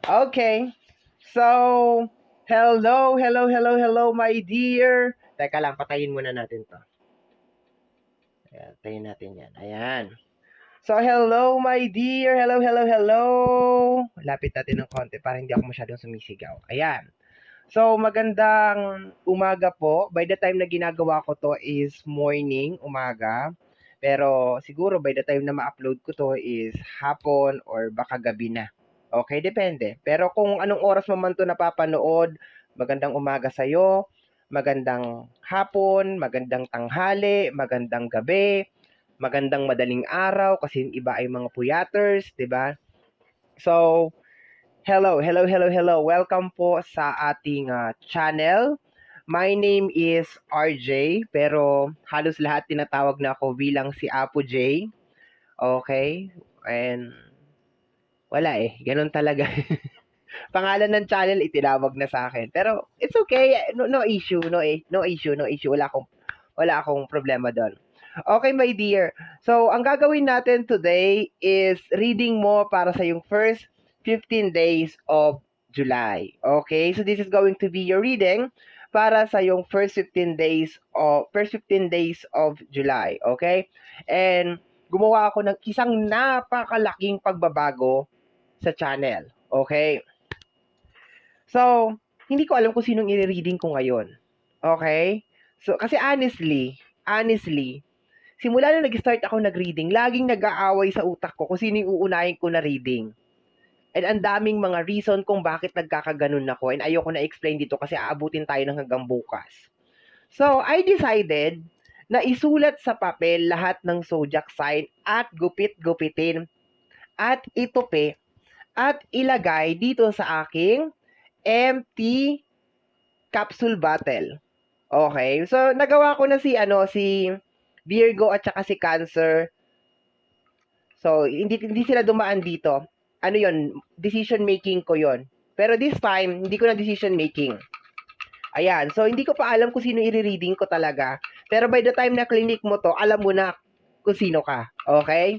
Okay. So, hello, hello, hello, hello, my dear. Teka lang, patayin muna natin to. Ayan, patayin natin yan. Ayan. So, hello, my dear. Hello, hello, hello. Lapit natin ng konti para hindi ako masyadong sumisigaw. Ayan. So, magandang umaga po. By the time na ginagawa ko to is morning, umaga. Pero siguro by the time na ma-upload ko to is hapon or baka gabi na. Okay, depende. Pero kung anong oras mo man to napapanood, magandang umaga sa'yo, magandang hapon, magandang tanghali, magandang gabi, magandang madaling araw kasi yung iba ay mga puyaters, 'di ba? So, hello, hello, hello, hello. Welcome po sa ating ah, channel. My name is RJ, pero halos lahat tinatawag na ako bilang si Apo J. Okay? And wala eh, ganun talaga. Pangalan ng channel itinawag na sa akin. Pero it's okay, no, no issue, no eh, no issue, no issue. Wala akong wala akong problema doon. Okay, my dear. So, ang gagawin natin today is reading mo para sa yung first 15 days of July. Okay? So, this is going to be your reading para sa yung first 15 days of first 15 days of July. Okay? And gumawa ako ng isang napakalaking pagbabago sa channel. Okay? So, hindi ko alam kung sinong i-reading ko ngayon. Okay? So, kasi honestly, honestly, simula nung nag-start ako nag-reading, laging nag-aaway sa utak ko kung sino uunahin ko na reading. And ang daming mga reason kung bakit nagkakaganon ako. And ayoko na explain dito kasi aabutin tayo ng hanggang bukas. So, I decided na isulat sa papel lahat ng zodiac sign at gupit-gupitin at itupi at ilagay dito sa aking empty capsule bottle. Okay? So, nagawa ko na si, ano, si Virgo at saka si Cancer. So, hindi, hindi sila dumaan dito. Ano yon Decision making ko yon Pero this time, hindi ko na decision making. Ayan. So, hindi ko pa alam kung sino i-reading ko talaga. Pero by the time na clinic mo to, alam mo na kung sino ka. Okay?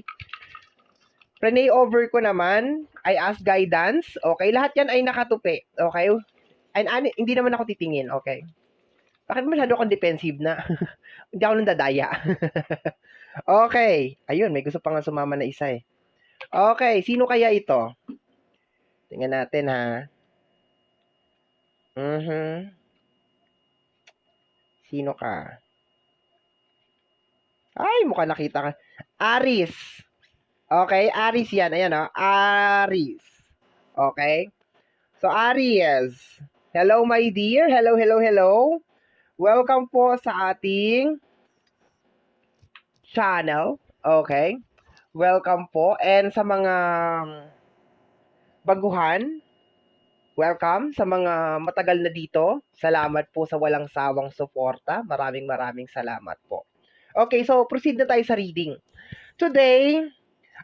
Prenay over ko naman. I ask guidance. Okay? Lahat yan ay nakatupi. Okay? And, and hindi naman ako titingin. Okay? Bakit masyado akong defensive na? hindi ako nang dadaya. okay. Ayun, may gusto pa nga sumama na isa eh. Okay, sino kaya ito? Tingnan natin ha. Mhm. Sino ka? Ay, mukha nakita ka. Aris. Okay, Aris yan. Ayan o. Aris. Okay? So, Aries. Hello, my dear. Hello, hello, hello. Welcome po sa ating channel. Okay? Welcome po. And sa mga baguhan, welcome. Sa mga matagal na dito, salamat po sa walang sawang suporta. Maraming maraming salamat po. Okay, so proceed na tayo sa reading. Today,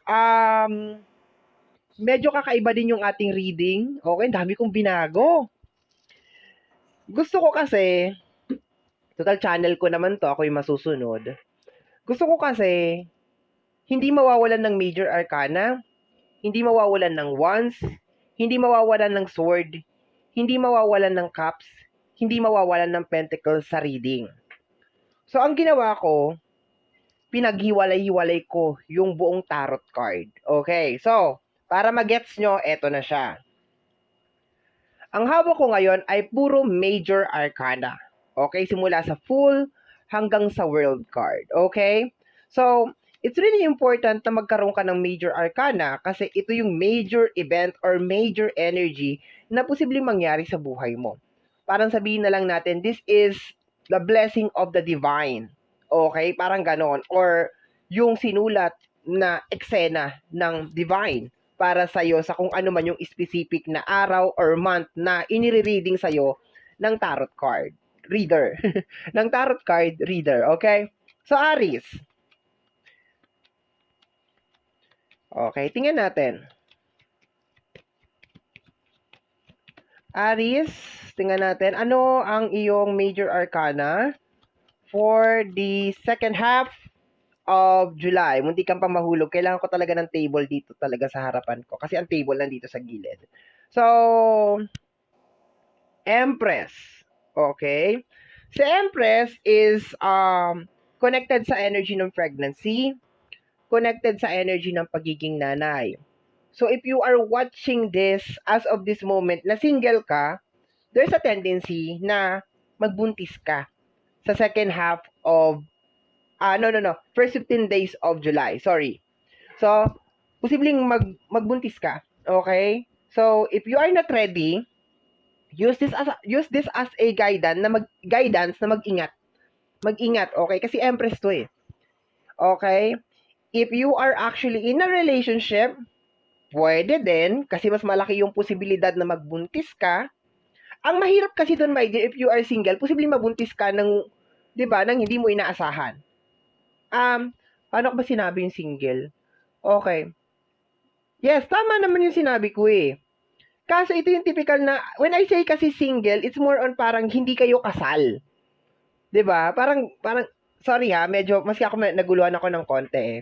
um, medyo kakaiba din yung ating reading. Okay, dami kong binago. Gusto ko kasi, total channel ko naman to, ako yung masusunod. Gusto ko kasi, hindi mawawalan ng major arcana, hindi mawawalan ng wands, hindi mawawalan ng sword, hindi mawawalan ng cups, hindi mawawalan ng pentacles sa reading. So, ang ginawa ko, pinaghiwalay-hiwalay ko yung buong tarot card. Okay, so, para magets nyo, eto na siya. Ang hawak ko ngayon ay puro major arcana. Okay, simula sa full hanggang sa world card. Okay? So, it's really important na magkaroon ka ng major arcana kasi ito yung major event or major energy na posibleng mangyari sa buhay mo. Parang sabihin na lang natin, this is the blessing of the divine. Okay? Parang ganon. Or yung sinulat na eksena ng divine para sa iyo sa kung ano man yung specific na araw or month na inire-reading sa iyo ng tarot card reader. ng tarot card reader, okay? So Aries, Okay, tingnan natin. Aries, tingnan natin. Ano ang iyong major arcana for the second half of July? Munti kang pa mahulog. Kailangan ko talaga ng table dito talaga sa harapan ko. Kasi ang table nandito sa gilid. So, Empress. Okay? Si Empress is um, connected sa energy ng pregnancy, connected sa energy ng pagiging nanay. So, if you are watching this as of this moment na single ka, there's a tendency na magbuntis ka sa second half of, ah, no, no, no, first 15 days of July. Sorry. So, posibleng mag, magbuntis ka. Okay? So, if you are not ready, use this as use this as a guidance na mag guidance na mag-ingat. Mag-ingat, okay? Kasi empress to eh. Okay? If you are actually in a relationship, pwede din kasi mas malaki yung posibilidad na magbuntis ka. Ang mahirap kasi doon, my dear, if you are single, posibleng mabuntis ka ng, 'di ba, nang hindi mo inaasahan. Um, ko ba sinabi yung single? Okay. Yes, tama naman yung sinabi ko eh. Kaso ito yung typical na, when I say kasi single, it's more on parang hindi kayo kasal. 'Di ba? Parang, parang, sorry ha, medyo, maski ako naguluhan ako ng konti eh.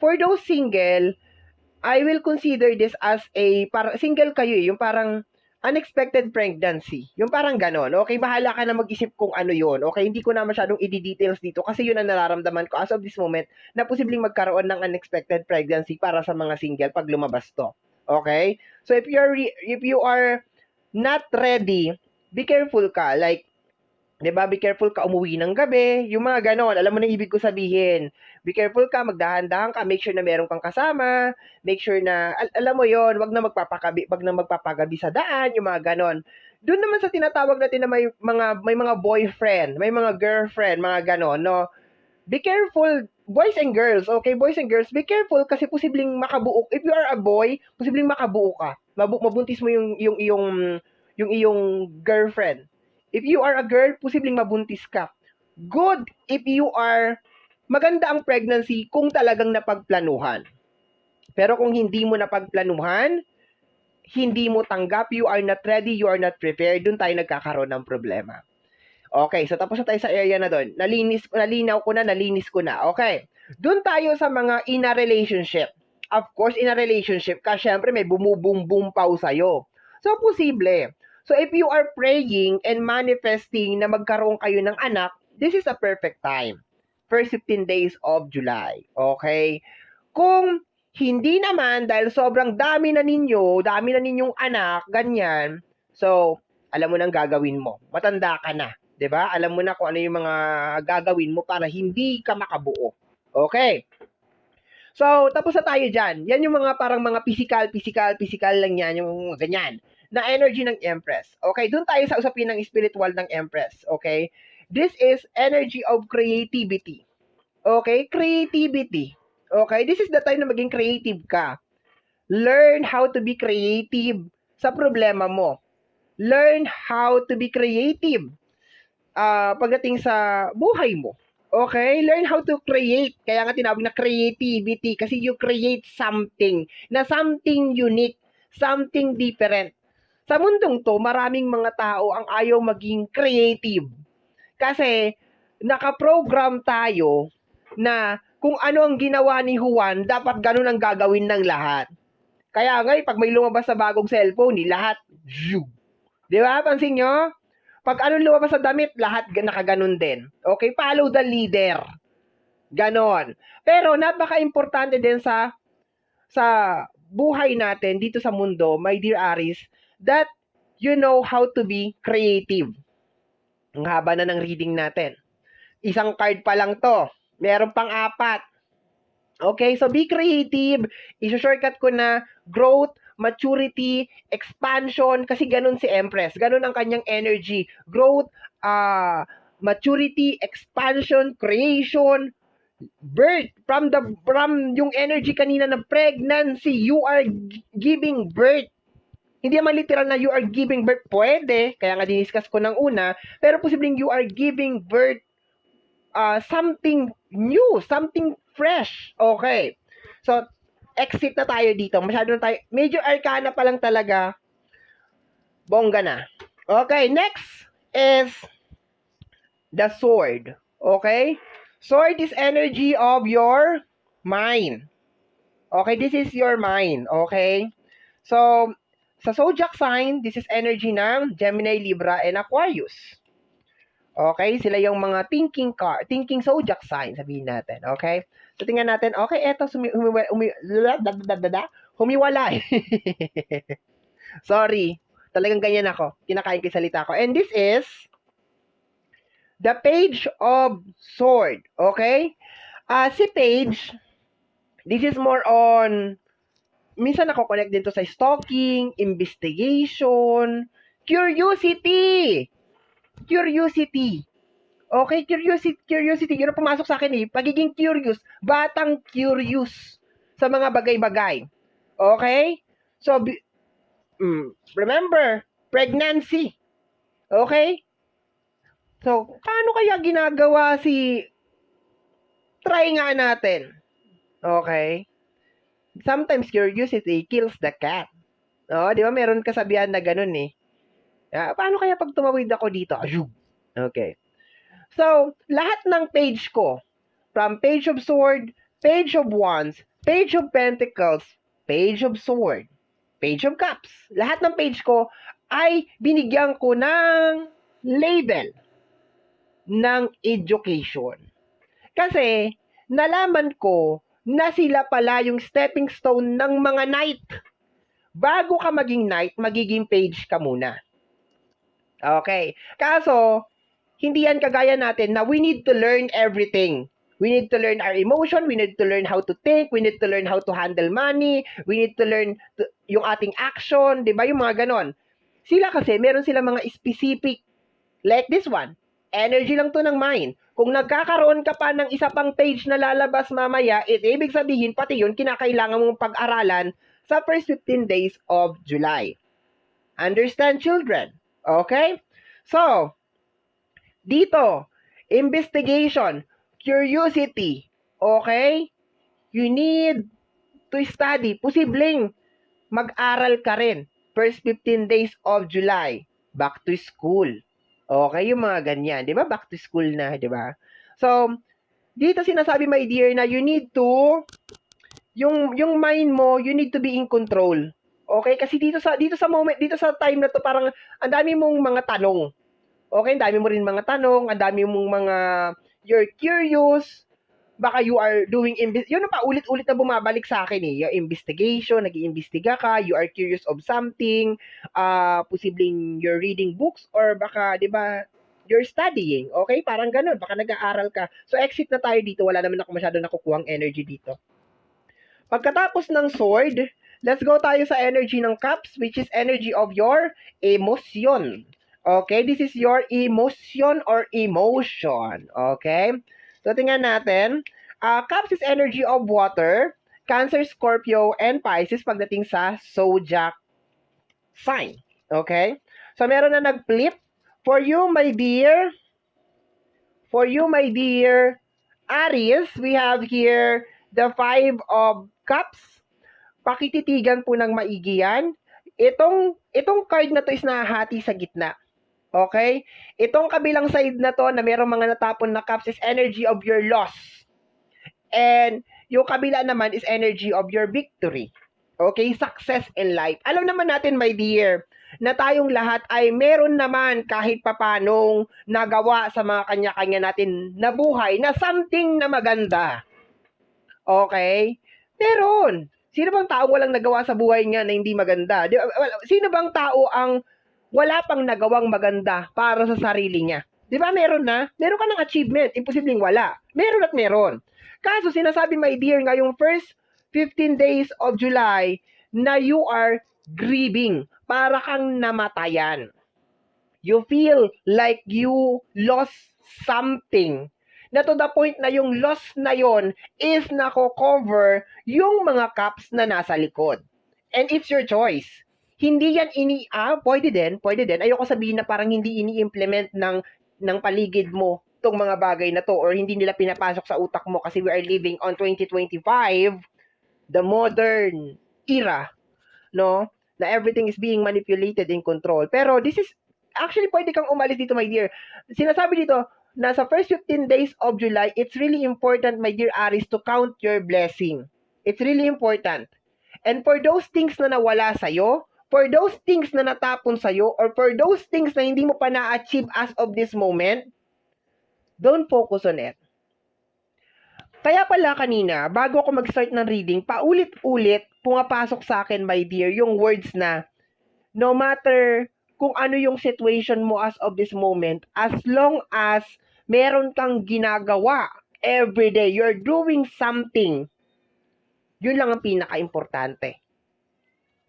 For those single, I will consider this as a, parang, single kayo eh, yung parang, unexpected pregnancy. Yung parang ganon. Okay, bahala ka na mag-isip kung ano yon Okay, hindi ko na masyadong i-details dito kasi yun ang nararamdaman ko as of this moment na posibleng magkaroon ng unexpected pregnancy para sa mga single pag lumabas to. Okay? So if you're re- if you are not ready, be careful ka. Like 'di ba? Be careful ka umuwi ng gabi, yung mga ganon. Alam mo na ibig ko sabihin. Be careful ka, magdahan-dahan ka, make sure na meron kang kasama, make sure na al- alam mo 'yon, wag na magpapakabi, wag na magpapagabi sa daan, yung mga ganon. Doon naman sa tinatawag natin na may mga may mga boyfriend, may mga girlfriend, mga ganon, no? Be careful, boys and girls, okay? Boys and girls, be careful kasi posibleng makabuo. If you are a boy, posibleng makabuo ka. Mabu- mabuntis mo yung yung yung yung iyong girlfriend. If you are a girl, posibleng mabuntis ka. Good if you are maganda ang pregnancy kung talagang napagplanuhan. Pero kung hindi mo napagplanuhan, hindi mo tanggap, you are not ready, you are not prepared, doon tayo nagkakaroon ng problema. Okay, so tapos na tayo sa area na doon. Nalinis, nalinaw ko na, nalinis ko na. Okay. Doon tayo sa mga in a relationship. Of course, in a relationship ka, syempre may bumubum-bum pau sa'yo. So, posible. So, if you are praying and manifesting na magkaroon kayo ng anak, this is a perfect time. First 15 days of July. Okay? Kung hindi naman, dahil sobrang dami na ninyo, dami na ninyong anak, ganyan, so, alam mo nang gagawin mo. Matanda ka na. 'di ba? Alam mo na kung ano yung mga gagawin mo para hindi ka makabuo. Okay. So, tapos na tayo dyan. Yan yung mga parang mga physical, physical, physical lang yan, yung ganyan. Na energy ng Empress. Okay, doon tayo sa usapin ng spiritual ng Empress. Okay? This is energy of creativity. Okay? Creativity. Okay? This is the time na maging creative ka. Learn how to be creative sa problema mo. Learn how to be creative ah pagdating sa buhay mo. Okay? Learn how to create. Kaya nga tinawag na creativity kasi you create something na something unique, something different. Sa mundong to, maraming mga tao ang ayaw maging creative. Kasi nakaprogram tayo na kung ano ang ginawa ni Juan, dapat ganun ang gagawin ng lahat. Kaya nga, eh, pag may lumabas sa bagong cellphone, ni lahat, zoom. Di ba? Pansin nyo? Pag ano lumabas sa damit, lahat ga- nakaganon din. Okay? Follow the leader. Ganon. Pero napaka-importante din sa sa buhay natin dito sa mundo, my dear Aris, that you know how to be creative. Ang haba na ng reading natin. Isang card pa lang to. Meron pang apat. Okay, so be creative. Iso-shortcut ko na growth, maturity, expansion, kasi ganun si Empress. Ganun ang kanyang energy. Growth, ah maturity, expansion, creation, birth. From the from yung energy kanina na pregnancy, you are gi- giving birth. Hindi naman literal na you are giving birth. Pwede, kaya nga diniscuss ko ng una, pero posibleng you are giving birth uh, something new, something fresh. Okay. So, exit na tayo dito. Masyado na tayo. Major arcana pa lang talaga. Bongga na. Okay, next is the sword. Okay? Sword is energy of your mind. Okay, this is your mind. Okay? So, sa zodiac sign, this is energy ng Gemini, Libra, and Aquarius. Okay, sila yung mga thinking car, thinking zodiac sign, sabihin natin. Okay? So, tingnan natin. Okay, eto, sumi, humiwa, umi, da, humiwalay. Sorry. Talagang ganyan ako. Kinakain ko salita ko. And this is the page of sword. Okay? Uh, si page, this is more on, minsan ako connect dito sa stalking, investigation, curiosity. Curiosity. Okay, curiosity, curiosity, yun ang pumasok sa akin eh. Pagiging curious, batang curious sa mga bagay-bagay. Okay? So, mm, remember, pregnancy. Okay? So, paano kaya ginagawa si... Try nga natin. Okay? Sometimes curiosity kills the cat. Oh, di ba meron kasabihan na ganun eh. Ah, paano kaya pag tumawid ako dito? Ayun. Okay. So, lahat ng page ko, from page of sword, page of wands, page of pentacles, page of sword, page of cups, lahat ng page ko ay binigyan ko ng label ng education. Kasi, nalaman ko na sila pala yung stepping stone ng mga knight. Bago ka maging knight, magiging page ka muna. Okay. Kaso, hindi yan kagaya natin na we need to learn everything. We need to learn our emotion, we need to learn how to think, we need to learn how to handle money, we need to learn to, yung ating action, 'di ba? Yung mga ganon. Sila kasi meron sila mga specific like this one. Energy lang to ng mind. Kung nagkakaroon ka pa ng isa pang page na lalabas mamaya, it ibig sabihin pati yun kinakailangan mong pag-aralan sa first 15 days of July. Understand children? Okay? So, dito, investigation, curiosity, okay? You need to study. Posibleng mag-aral ka rin. First 15 days of July, back to school. Okay, yung mga ganyan. Di ba? Back to school na, di ba? So, dito sinasabi, my dear, na you need to, yung, yung mind mo, you need to be in control. Okay? Kasi dito sa, dito sa moment, dito sa time na to, parang, ang dami mong mga tanong. Okay, ang dami mo rin mga tanong, ang dami mong mga, you're curious, baka you are doing, inve- yun pa, ulit-ulit na bumabalik sa akin eh, yung investigation, nag iimbestiga ka, you are curious of something, uh, posibleng you're reading books, or baka, di ba, you're studying, okay? Parang ganun, baka nag-aaral ka. So, exit na tayo dito, wala naman ako masyado nakukuhang energy dito. Pagkatapos ng sword, let's go tayo sa energy ng cups, which is energy of your emotion. Okay, this is your emotion or emotion. Okay? So, tingnan natin. Uh, Cups is energy of water. Cancer, Scorpio, and Pisces pagdating sa zodiac sign. Okay? So, meron na nag-flip. For you, my dear, for you, my dear Aries, we have here the Five of Cups. Pakititigan po ng maigi yan. Itong, itong card na to is nahati sa gitna. Okay? Itong kabilang side na to na merong mga natapon na cups is energy of your loss. And yung kabila naman is energy of your victory. Okay? Success in life. Alam naman natin, my dear, na tayong lahat ay meron naman kahit papanong nagawa sa mga kanya-kanya natin na buhay na something na maganda. Okay? Meron. Sino bang tao walang nagawa sa buhay niya na hindi maganda? Sino bang tao ang wala pang nagawang maganda para sa sarili niya. Di ba meron na? Meron ka ng achievement. Imposibleng wala. Meron at meron. Kaso sinasabi, my dear, ngayong first 15 days of July na you are grieving. Para kang namatayan. You feel like you lost something. Na to the point na yung loss na yon is nako-cover yung mga cups na nasa likod. And it's your choice hindi yan ini ah pwede din, pwede din. Ayoko sabihin na parang hindi ini-implement ng ng paligid mo tong mga bagay na to or hindi nila pinapasok sa utak mo kasi we are living on 2025 the modern era no? Na everything is being manipulated in control. Pero this is actually pwede kang umalis dito my dear. Sinasabi dito na sa first 15 days of July it's really important my dear Aries to count your blessing. It's really important. And for those things na nawala sa'yo for those things na natapon sa'yo or for those things na hindi mo pa na-achieve as of this moment, don't focus on it. Kaya pala kanina, bago ako mag-start ng reading, paulit-ulit pumapasok sa akin, my dear, yung words na no matter kung ano yung situation mo as of this moment, as long as meron kang ginagawa every day, you're doing something, yun lang ang pinaka-importante.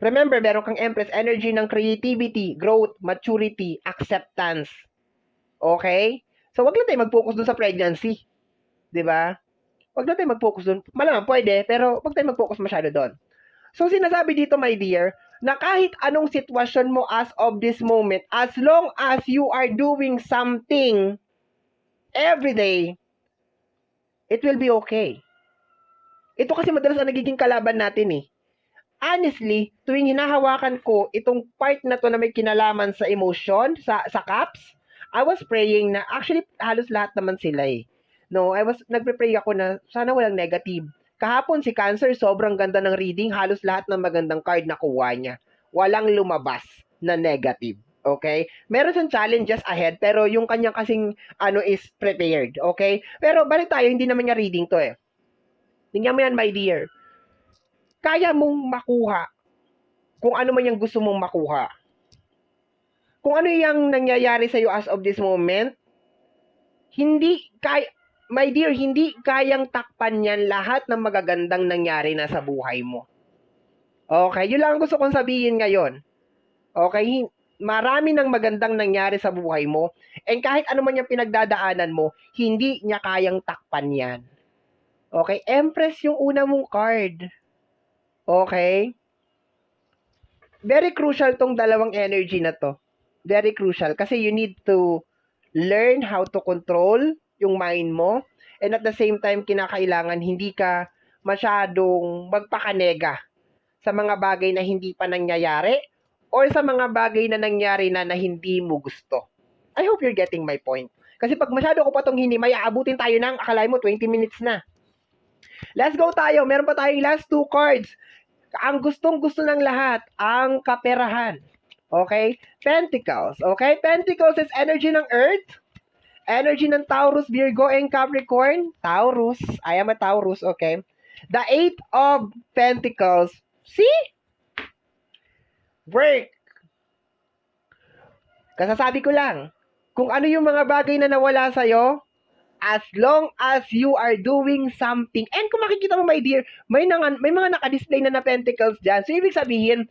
Remember, meron kang Empress energy ng creativity, growth, maturity, acceptance. Okay? So, wag lang tayo mag-focus dun sa pregnancy. ba? Wag na tayo mag-focus dun. Malamang pwede, pero wag tayo mag-focus masyado doon. So, sinasabi dito, my dear, na kahit anong sitwasyon mo as of this moment, as long as you are doing something every day, it will be okay. Ito kasi madalas ang nagiging kalaban natin eh. Honestly, tuwing hinahawakan ko itong part na to na may kinalaman sa emotion, sa, sa caps, I was praying na, actually, halos lahat naman sila eh. No, I was, nagpe-pray ako na sana walang negative. Kahapon si Cancer, sobrang ganda ng reading, halos lahat ng magandang card na kuha niya. Walang lumabas na negative. Okay? Meron siyang challenges ahead, pero yung kanyang kasing ano is prepared. Okay? Pero balik tayo, hindi naman niya reading to eh. Tingnan mo yan, my dear. Kaya mong makuha kung ano man yung gusto mong makuha. Kung ano yung nangyayari sa'yo as of this moment, hindi kaya, my dear, hindi kayang takpan yan lahat ng magagandang nangyari na sa buhay mo. Okay, yun lang ang gusto kong sabihin ngayon. Okay, marami ng magandang nangyari sa buhay mo. And kahit ano man yung pinagdadaanan mo, hindi niya kayang takpan yan. Okay, Empress yung una mong card. Okay? Very crucial tong dalawang energy na to. Very crucial kasi you need to learn how to control yung mind mo and at the same time kinakailangan hindi ka masyadong magpakanega sa mga bagay na hindi pa nangyayari or sa mga bagay na nangyari na na hindi mo gusto. I hope you're getting my point. Kasi pag masyado ko pa itong hindi, may aabutin tayo ng, akala mo 20 minutes na. Let's go tayo. Meron pa tayong last two cards. Ang gustong gusto ng lahat, ang kaperahan. Okay? Pentacles. Okay? Pentacles is energy ng Earth. Energy ng Taurus, Virgo, and Capricorn. Taurus. I am a Taurus. Okay? The Eight of Pentacles. See? Break. Kasasabi ko lang, kung ano yung mga bagay na nawala sa'yo, as long as you are doing something, and kung makikita mo, my dear, may, nangan, may mga naka-display na na pentacles dyan. So, ibig sabihin,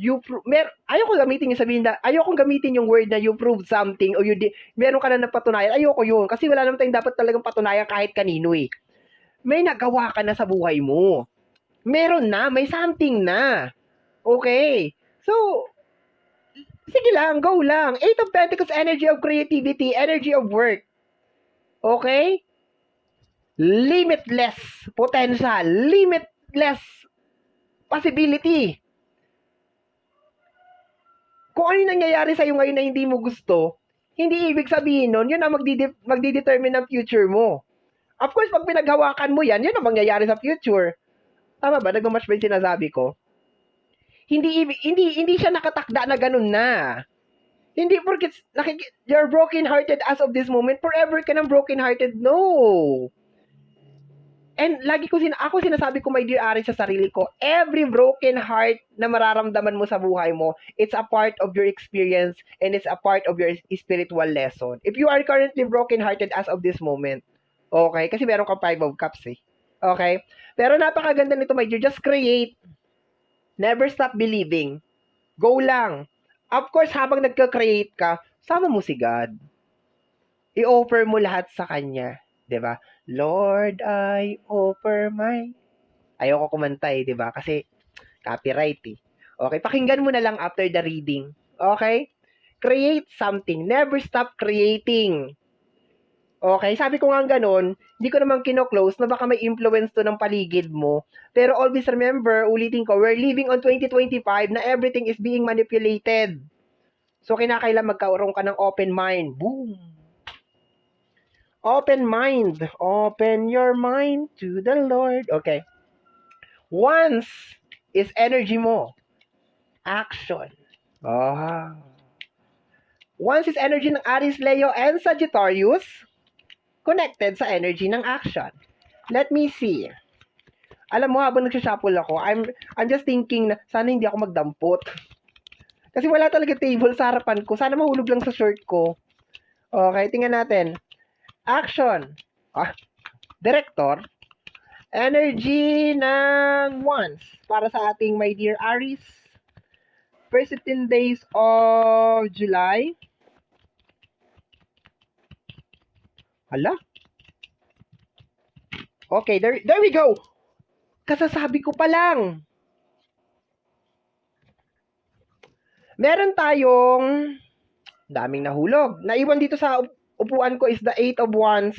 you pro- mer ayoko gamitin yung sabihin na ayoko gamitin yung word na you proved something o you di- meron ka na napatunayan. Ayoko yun. Kasi wala naman tayong dapat talagang patunayan kahit kanino eh. May nagawa ka na sa buhay mo. Meron na. May something na. Okay? So sige lang. Go lang. Eight of pentacles energy of creativity energy of work okay limitless potential limitless possibility kung ano nangyayari sa'yo ngayon na hindi mo gusto, hindi ibig sabihin nun, yun ang magdide- magdidetermine ng future mo. Of course, pag pinaghawakan mo yan, yun ang mangyayari sa future. Tama ba? Nagmamatch ba yung sinasabi ko? Hindi, hindi, hindi siya nakatakda na ganun na. Hindi porque nakik- you're broken-hearted as of this moment, forever ka ng broken-hearted. No! And lagi ko sin ako sinasabi ko my dear Ari sa sarili ko, every broken heart na mararamdaman mo sa buhay mo, it's a part of your experience and it's a part of your spiritual lesson. If you are currently broken hearted as of this moment, okay, kasi meron kang five of cups eh. Okay? Pero napakaganda nito my dear, just create. Never stop believing. Go lang. Of course, habang nagka-create ka, sama mo si God. I-offer mo lahat sa Kanya. ba? Lord, I offer my Ayoko kumanta eh, ba? Kasi copyright eh. Okay, pakinggan mo na lang after the reading. Okay? Create something. Never stop creating. Okay, sabi ko nga ganun, hindi ko naman kino-close na baka may influence to ng paligid mo. Pero always remember, ulitin ko, we're living on 2025 na everything is being manipulated. So, kinakailan magkaroon ka ng open mind. Boom! Open mind. Open your mind to the Lord. Okay. Once is energy mo. Action. Ah. Once is energy ng Aries, Leo, and Sagittarius connected sa energy ng action. Let me see. Alam mo, habang nagsashuffle ako, I'm, I'm just thinking na sana hindi ako magdampot. Kasi wala talaga table sa harapan ko. Sana mahulog lang sa shirt ko. Okay, tingnan natin. Action. Ah, director. Energy ng once para sa ating my dear Aries. First 15 days of July. Hala. Okay, there, there we go. Kasasabi ko pa lang. Meron tayong daming nahulog. Naiwan dito sa up- upuan ko is the eight of wands.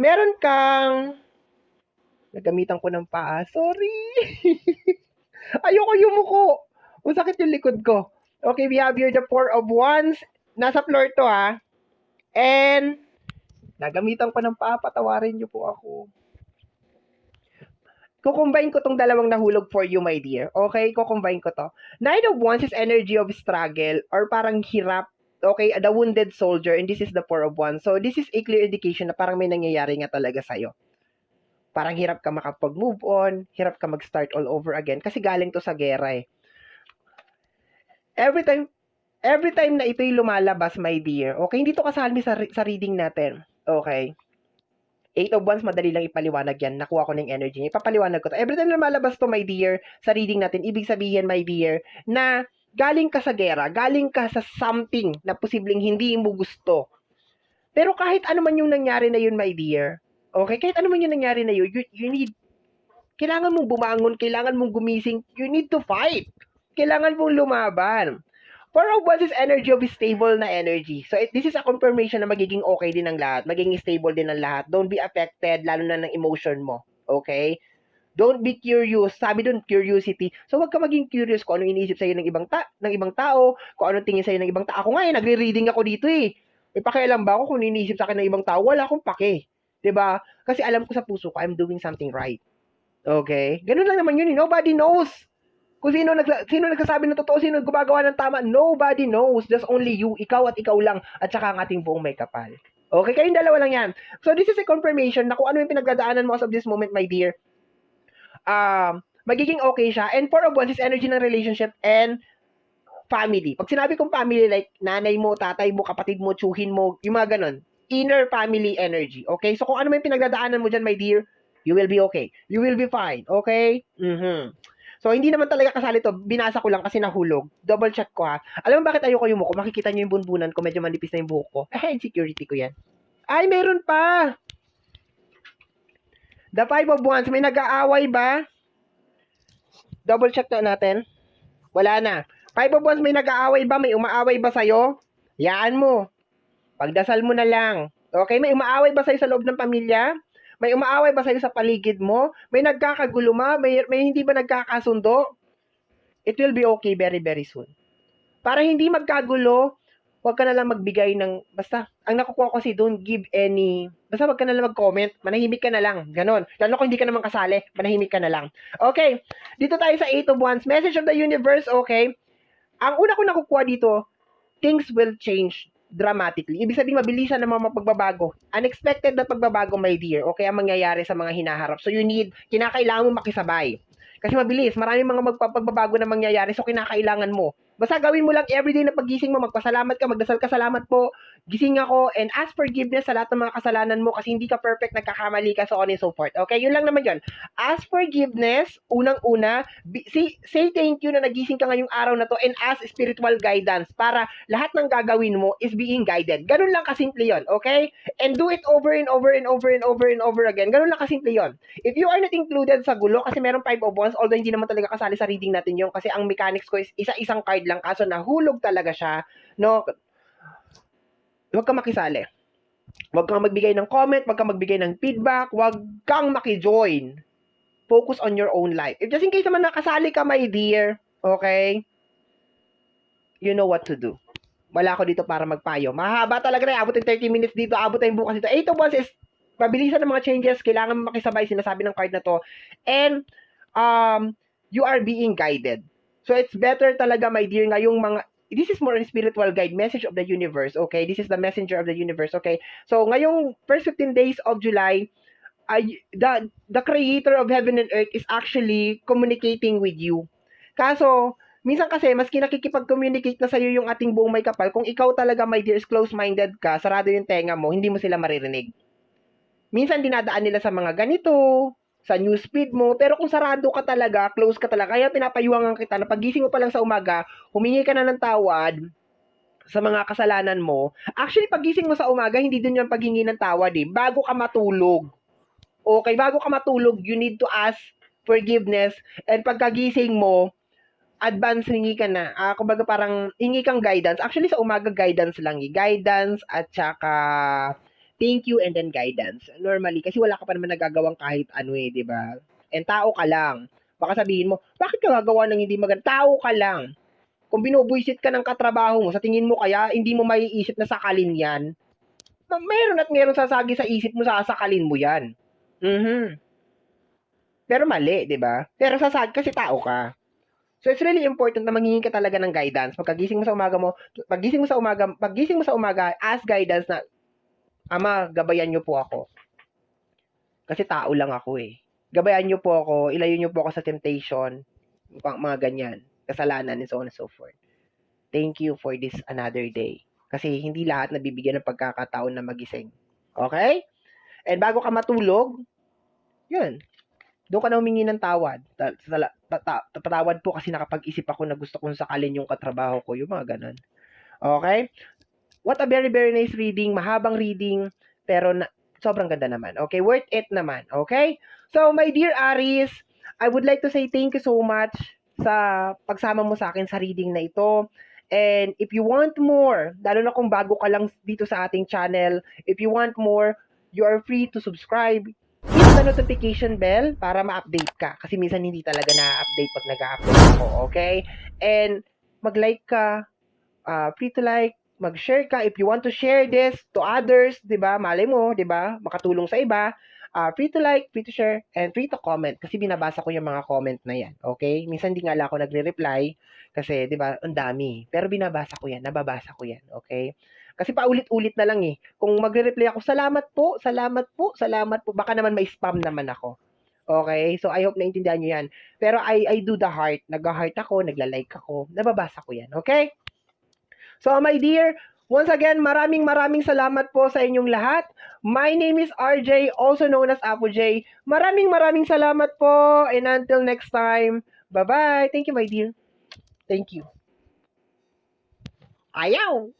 Meron kang nagamitan ko ng paa. Sorry. Ayoko yumuko. Masakit yung likod ko. Okay, we have here the four of wands. Nasa floor to ha. And nagamitan ko ng paa. Patawarin niyo po ako. Kukumbine ko tong dalawang nahulog for you, my dear. Okay? Kukumbine ko to. Nine of Wands is energy of struggle or parang hirap. Okay? The wounded soldier and this is the Four of Wands. So, this is a clear indication na parang may nangyayari nga talaga sa'yo. Parang hirap ka makapag-move on, hirap ka mag-start all over again kasi galing to sa gera eh. Every time, every time na ito'y lumalabas, my dear, okay, hindi to kasali sa, sa reading natin. Okay? Eight of Wands, madali lang ipaliwanag yan. Nakuha ko ng energy niya. Ipapaliwanag ko to. Every time na lumalabas to, my dear, sa reading natin, ibig sabihin, my dear, na galing ka sa gera, galing ka sa something na posibleng hindi mo gusto. Pero kahit ano man yung nangyari na yun, my dear, okay, kahit ano man yung nangyari na yun, you, you need, kailangan mong bumangon, kailangan mong gumising, you need to fight. Kailangan mong lumaban. Four of Wands is energy of stable na energy. So, it, this is a confirmation na magiging okay din ang lahat. Magiging stable din ang lahat. Don't be affected, lalo na ng emotion mo. Okay? Don't be curious. Sabi dun, curiosity. So, wag ka maging curious kung ano iniisip sa'yo ng ibang, ta ng ibang tao, kung ano tingin sa'yo ng ibang tao. Ako nga eh, nagre-reading ako dito eh. May pakialam ba ako kung iniisip sa akin ng ibang tao? Wala akong pake. ba? Kasi alam ko sa puso ko, I'm doing something right. Okay? Ganun lang naman yun eh. Nobody knows. Kung sino, nagsa- sino nagsasabi ng totoo, sino gumagawa ng tama, nobody knows. Just only you, ikaw at ikaw lang, at saka ang ating buong may kapal. Okay, kayong dalawa lang yan. So, this is a confirmation na kung ano yung pinagdadaanan mo as of this moment, my dear, um, magiging okay siya. And four of wands is energy ng relationship and family. Pag sinabi kong family, like nanay mo, tatay mo, kapatid mo, tsuhin mo, yung mga ganun, inner family energy. Okay? So, kung ano may pinagdadaanan mo dyan, my dear, you will be okay. You will be fine. Okay? Mhm. So, hindi naman talaga kasali to. Binasa ko lang kasi nahulog. Double check ko ha. Alam mo bakit ayoko yung ko? Makikita nyo yung bunbunan ko. Medyo manipis na yung buhok ko. Eh, insecurity ko yan. Ay, meron pa! The Five of Wands. May nag-aaway ba? Double check na natin. Wala na. Five of Wands, may nag-aaway ba? May umaaway ba sa'yo? Yaan mo. Pagdasal mo na lang. Okay? May umaaway ba sa'yo sa loob ng pamilya? May umaaway ba sa'yo sa paligid mo? May nagkakagulo ma? May, may hindi ba nagkakasundo? It will be okay very, very soon. Para hindi magkagulo, huwag ka na lang magbigay ng, basta, ang nakukuha ko kasi, don't give any, basta huwag ka na lang mag-comment, manahimik ka na lang, ganon. Lalo kung hindi ka naman kasali, manahimik ka na lang. Okay, dito tayo sa 8 of Wands, message of the universe, okay? Ang una ko nakukuha dito, things will change dramatically. Ibig sabihin, mabilisan ng mga pagbabago. Unexpected na pagbabago, my dear. Okay, ang mangyayari sa mga hinaharap. So, you need, kinakailangan mo makisabay. Kasi mabilis, maraming mga magpapagbabago na mangyayari, so kinakailangan mo. Basta gawin mo lang everyday na pagising mo, magpasalamat ka, magdasal ka, salamat po, gising ako, and ask forgiveness sa lahat ng mga kasalanan mo kasi hindi ka perfect, nagkakamali ka, so on and so forth. Okay, yun lang naman yun. Ask forgiveness, unang-una, say, say thank you na nagising ka ngayong araw na to, and ask spiritual guidance para lahat ng gagawin mo is being guided. Ganun lang kasimple yun, okay? And do it over and over and over and over and over again. Ganun lang kasimple yun. If you are not included sa gulo, kasi meron 5 of wands, although hindi naman talaga kasali sa reading natin yun, kasi ang mechanics ko is isa-isang card lang, kaso nahulog talaga siya, no? Huwag kang makisali. Huwag kang magbigay ng comment, huwag kang magbigay ng feedback, huwag kang makijoin. Focus on your own life. If just in case naman nakasali ka, my dear, okay? You know what to do. Wala ako dito para magpayo. Mahaba talaga na. Abot yung 30 minutes dito. Abot tayong bukas dito. 8 of wands is mabilisan ng mga changes. Kailangan makisabay sinasabi ng card na to. And, um, you are being guided. So it's better talaga, my dear, ngayong mga this is more on spiritual guide, message of the universe, okay? This is the messenger of the universe, okay? So ngayong first 15 days of July, ay the the creator of heaven and earth is actually communicating with you. Kaso, minsan kasi maski nakikipag-communicate na sa'yo yung ating buong may kapal, kung ikaw talaga, my dear, close-minded ka, sarado yung tenga mo, hindi mo sila maririnig. Minsan dinadaan nila sa mga ganito, sa newsfeed mo, pero kung sarado ka talaga, close ka talaga, kaya pinapayuangan kita na pagising mo pa lang sa umaga, humingi ka na ng tawad sa mga kasalanan mo. Actually, pagising mo sa umaga, hindi din yung paghingi ng tawad eh. Bago ka matulog. Okay, bago ka matulog, you need to ask forgiveness and pagkagising mo, advance hingi ka na. Ah, kumbaga parang hingi kang guidance. Actually, sa umaga guidance lang eh. Guidance at saka thank you and then guidance. Normally, kasi wala ka pa naman nagagawang kahit ano eh, di ba? And tao ka lang. Baka sabihin mo, bakit ka gagawa ng hindi maganda? Tao ka lang. Kung binubuisit ka ng katrabaho mo, sa tingin mo kaya, hindi mo maiisip na sakalin yan. Meron at meron sasagi sa isip mo, sasakalin mo yan. Mhm. Pero mali, di ba? Pero sasagi kasi tao ka. So it's really important na manghingi ka talaga ng guidance. Pagkagising mo sa umaga mo, paggising mo sa umaga, paggising mo sa umaga, ask guidance na, Ama, gabayan niyo po ako. Kasi tao lang ako eh. Gabayan niyo po ako, ilayo niyo po ako sa temptation, mga ganyan, kasalanan, and so on and so forth. Thank you for this another day. Kasi hindi lahat nabibigyan ng pagkakataon na magising. Okay? And bago ka matulog, yun, doon ka na humingi ng tawad. Ta- ta- ta- ta- Patawad po kasi nakapag-isip ako na gusto kong sakalin yung katrabaho ko, yung mga ganun. Okay? What a very, very nice reading. Mahabang reading, pero na, sobrang ganda naman. Okay? Worth it naman. Okay? So, my dear Aris, I would like to say thank you so much sa pagsama mo sa akin sa reading na ito. And if you want more, lalo na kung bago ka lang dito sa ating channel, if you want more, you are free to subscribe. Hit the notification bell para ma-update ka. Kasi minsan hindi talaga na-update pag nag-upload ako. Okay? And mag-like ka. Uh, free to like. Mag-share ka. If you want to share this to others, di ba? Malay mo, di ba? Makatulong sa iba. Uh, free to like, free to share, and free to comment. Kasi binabasa ko yung mga comment na yan. Okay? Minsan di nga ako nagre-reply. Kasi, di ba, ang dami. Pero binabasa ko yan. Nababasa ko yan. Okay? Kasi paulit-ulit na lang eh. Kung magre-reply ako, salamat po, salamat po, salamat po. Baka naman may spam naman ako. Okay? So, I hope naintindihan nyo yan. Pero I, I do the heart. Nag-heart ako, nagla-like ako. Nababasa ko yan. Okay? So, my dear, once again, maraming maraming salamat po sa inyong lahat. My name is RJ, also known as Apo J. Maraming maraming salamat po. And until next time, bye-bye. Thank you, my dear. Thank you. Ayaw!